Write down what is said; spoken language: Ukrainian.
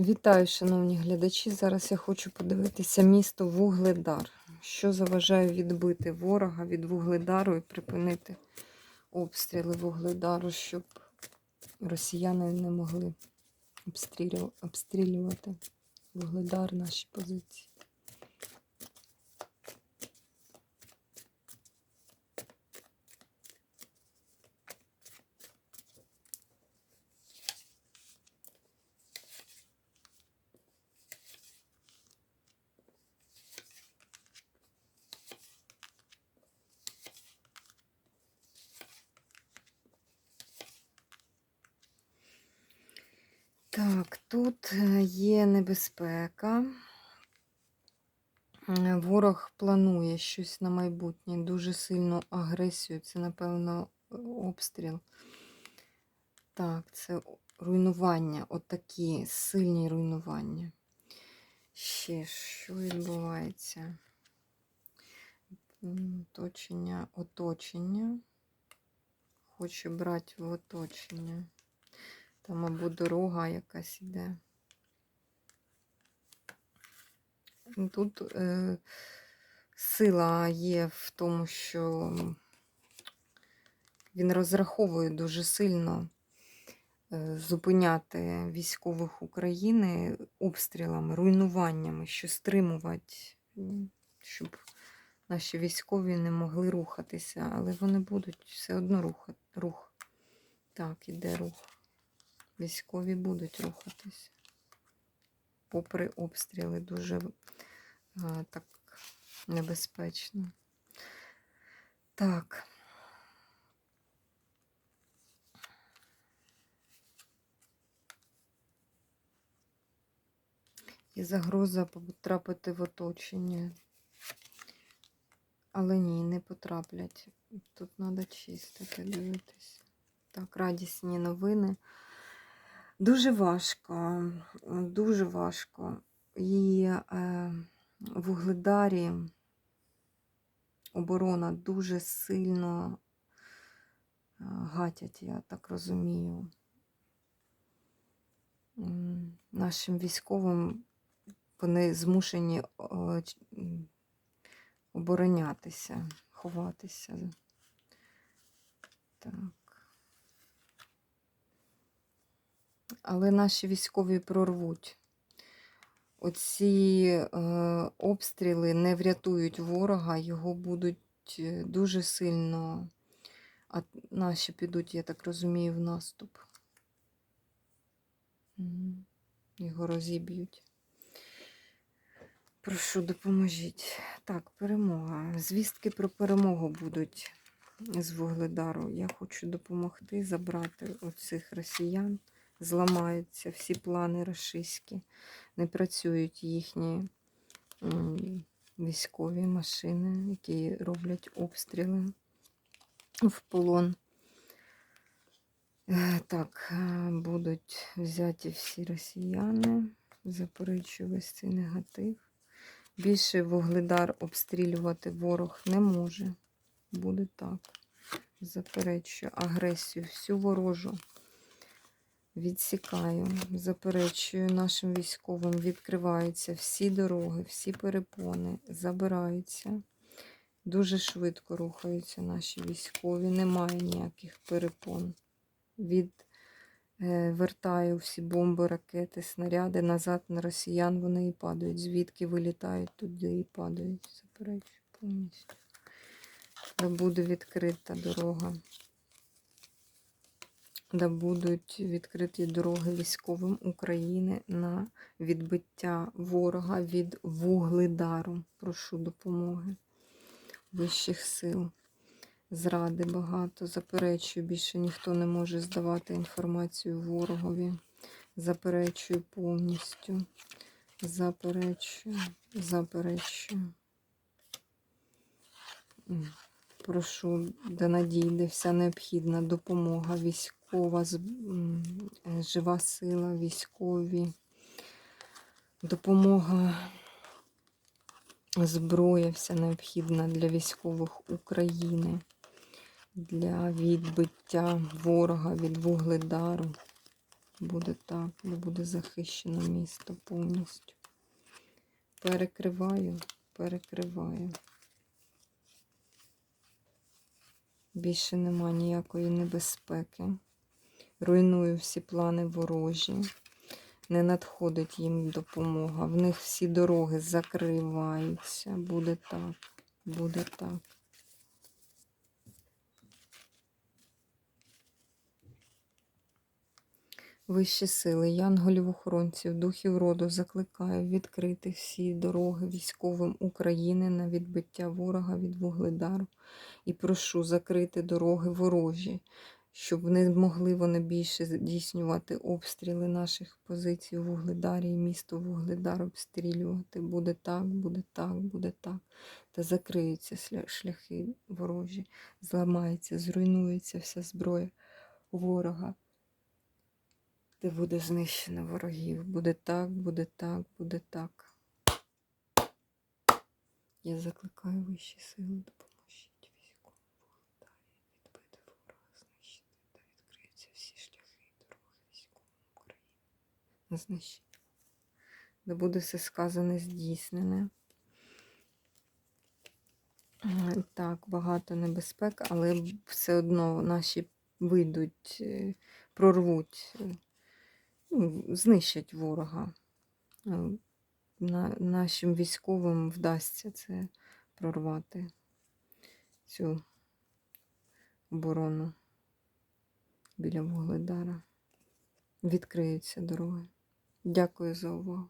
Вітаю, шановні глядачі. Зараз я хочу подивитися місто Вугледар. Що заважає відбити ворога від Вугледару і припинити обстріли Вугледару, щоб росіяни не могли обстрілювати Вугледар, наші позиції. Так, тут е, є небезпека. Е, Ворог планує щось на майбутнє, дуже сильну агресію. Це, напевно, е, обстріл. Так, це руйнування, отакі сильні руйнування. Ще що відбувається? Оточення, оточення. Хоче брати в оточення. Там або дорога якась іде. Ну, Тут е, сила є в тому, що він розраховує дуже сильно е, зупиняти військових України обстрілами, руйнуваннями, що стримувати, щоб наші військові не могли рухатися, але вони будуть все одно рухати. Рух. Так, іде рух. Військові будуть рухатися. Попри обстріли дуже а, так небезпечно. Так. І загроза потрапити в оточення. Але ні, не потраплять. Тут треба чистити, дивитися. Так, радісні новини. Дуже важко, дуже важко. І е, в Угледарі оборона дуже сильно е, гатять, я так розумію. Нашим військовим вони змушені оборонятися, ховатися. Так. Але наші військові прорвуть. Оці е, обстріли не врятують ворога, його будуть е, дуже сильно, а наші підуть, я так розумію, в наступ. Його розіб'ють. Прошу, допоможіть. Так, перемога. Звістки про перемогу будуть з Вугледару. Я хочу допомогти забрати оцих росіян. Зламаються всі плани рашистські. Не працюють їхні військові машини, які роблять обстріли в полон. Е, Так, е, будуть взяті всі росіяни. Заперечую весь цей негатив. Більше вугледар обстрілювати ворог не може. Буде так. Заперечую агресію, всю ворожу. Відсікаю, заперечую нашим військовим, відкриваються всі дороги, всі перепони, забираються. Дуже швидко рухаються наші військові, немає ніяких перепон. Від е, всі бомби, ракети, снаряди назад на росіян вони і падають. Звідки вилітають, туди і падають. Заперечую повністю. Де буде відкрита дорога. Де будуть відкриті дороги військовим України на відбиття ворога від вугледару. Прошу допомоги вищих сил. Зради багато. Заперечую, більше ніхто не може здавати інформацію ворогові. Заперечую повністю. Заперечую, заперечую. Прошу, да надійде вся необхідна допомога, військова, е, жива сила, військові, допомога, зброя вся необхідна для військових України, для відбиття ворога від вугледару. Буде так, не буде захищено місто повністю. Перекриваю, перекриваю. Більше нема ніякої небезпеки. Руйную всі плани ворожі. Не надходить їм допомога. В них всі дороги закриваються. Буде так, буде так. Вищі сили, янголів-охоронців, духів роду закликаю відкрити всі дороги військовим України на відбиття ворога від вугледару. І прошу закрити дороги ворожі, щоб не могли вони більше здійснювати обстріли наших позицій у Вугледарі і місто Вугледар обстрілювати. Буде так, буде так, буде так. Та закриються шляхи ворожі, зламається, зруйнується вся зброя ворога. Де буде знищено ворогів. Буде так, буде так, буде так. Я закликаю вищі сили, допоможіть військовим Вугледарі відбити ворога, знищити та відкриються всі шляхи і дороги військовим України. Знищення. Де буде все сказане, здійснене. Так, багато небезпек, але все одно наші вийдуть, е, прорвуть, е, ну, знищать ворога. Е, На, нашим військовим вдасться це прорвати цю оборону біля Вугледара. Відкриються дороги. Дякую за увагу.